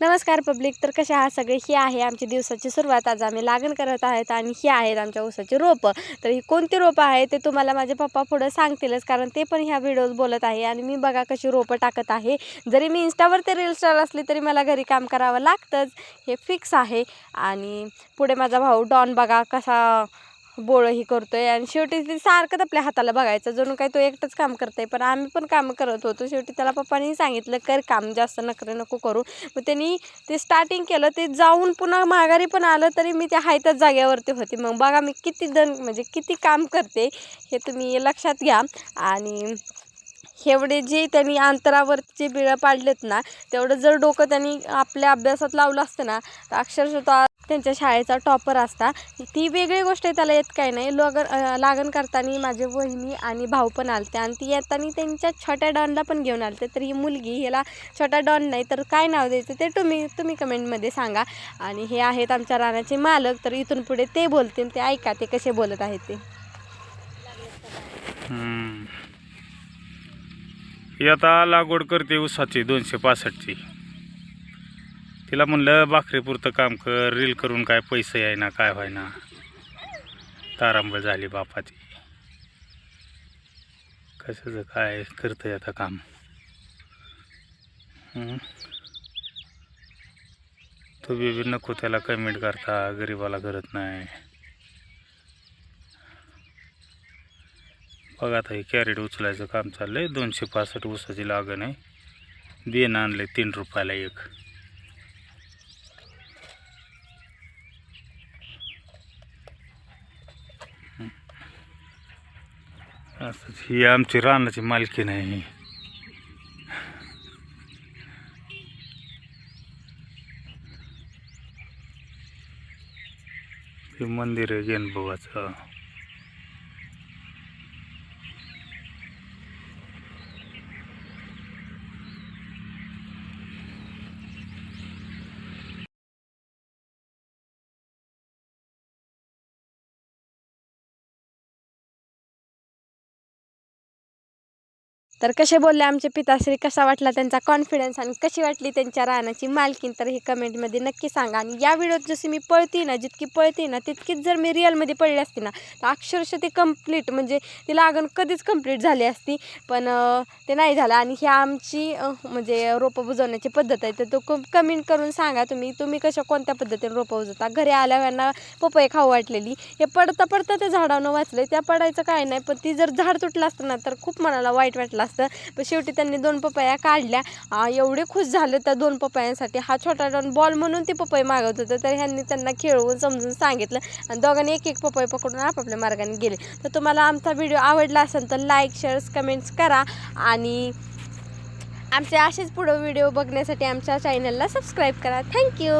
नमस्कार पब्लिक तर कसे आहात सगळे? ही आहे आमची दिवसाची सुरुवात. आज आम्ही लागण करत आहेत आणि ही आहेत आमच्या ऊसाची रोपं. तर ही कोणती रोपं आहे ते तुम्हाला माझे पप्पा पुढं सांगतीलच कारण ते पण ह्या व्हिडिओज बोलत आहे आणि मी बघा कशी रोपं टाकत आहे. जरी मी इंस्टावरती रील स्टार असली तरी मला घरी काम करावं लागतंच. हे फिक्स आहे. आणि पुढे माझा भाऊ डॉन बघा कसा बोळंही करतो आहे आणि शेवटी ते सारखंच आपल्या हाताला बघायचं. जणू काय तो एकटंच काम करत आहे पण आम्ही पण काम करत होतो. शेवटी त्याला पप्पानी सांगितलं कर काम जास्त नखरे नको करू. मग त्यांनी ते स्टार्टिंग केलं ते जाऊन पुन्हा माघारी पण आलं तरी मी त्या हायत्याच जाग्यावरती होते. मग बघा मी किती दण म्हणजे किती काम करते हे तुम्ही लक्षात घ्या. आणि एवढे जे त्यांनी अंतरावरचे बिळं पाडलेत ना तेवढं जर डोकं त्यांनी आपल्या अभ्यासात लावलं असतं ना तर अक्षरशः तो त्यांच्या शाळेचा टॉपर असता. ती वेगळी गोष्ट आहे त्याला येत काय नाही. लगन लागण करताना माझे वहिनी आणि भाऊ पण आलते आणि ती येताना त्यांच्या छोट्या डॉनला पण घेऊन आलते. तर ही मुलगी ह्याला छोटा डॉन नाही तर काय नाव द्यायचं ते तुम्ही तुम्ही कमेंटमध्ये सांगा. आणि हे आहेत आमच्या रानाचे मालक तर इथून पुढे ते बोलतील ते ऐका ते कसे बोलत आहेत ते. आता लागवड करते ऊसाची दोनशे पासष्टची. तिला म्हणलं भाकरीपुरतं काम कर रील करून काय पैसे आहे ना काय व्हायना. तारांबळ झाली बापाची. कशाचं काय करतंय आता काम? तो तुम्ही बी नको त्याला कमेंट करता गरीबाला करत नाही. बघा आता हे कॅरेट उचलायचं काम चाललंय दोनशे पासष्ट ऊसाची लागण आहे. बियाणं आणले तीन रुपयाला एक असंच ही आमची रानाची मालकी नाही. हे मंदिर आहे गेनबाबाचं तर कसे बोलले आमचे पिताश्री कसा वाटला त्यांचा कॉन्फिडन्स आणि कशी वाटली त्यांच्या रानाची मालकीन तर हे कमेंटमध्ये नक्की सांगा. आणि या व्हिडिओत जशी मी पळते ना जितकी पळते ना तितकीच जर मी रिअलमध्ये पडली असती ना तर अक्षरशः ती कंप्लीट म्हणजे ती लागण कधीच कंप्लीट झाली असती. पण ते नाही झालं. आणि ह्या आमची म्हणजे रोपं बुजवण्याची पद्धत आहे तर तो कमेंट करून सांगा तुम्ही तुम्ही कशा कोणत्या पद्धतीने रोपं बुजवता? घरी आल्यावर पपई खाऊ वाटलेली. हे पडता पडता ते झाडानं वाचले त्या पडायचं काय नाही पण ती जर झाड तुटलं असतं ना तर खूप मनाला वाईट वाटलं असतं. पण शेवटी त्यांनी दोन पपया काढल्या. एवढे खुश झाले त्या दोन पपयांसाठी. हा छोटा डॉन बॉल म्हणून ती पपई मागत होतं. तर ह्यांनी त्यांना खेळवून समजून सांगितलं. आणि दोघांनी एक एक पपई पकडून आपापल्या मार्गाने गेले. तर तुम्हाला आमचा व्हिडिओ आवडला असेल तर लाईक शेअर्स कमेंट्स करा. आणि आमचे असेच पुढं व्हिडिओ बघण्यासाठी आमच्या चॅनलला सबस्क्राईब करा. थँक्यू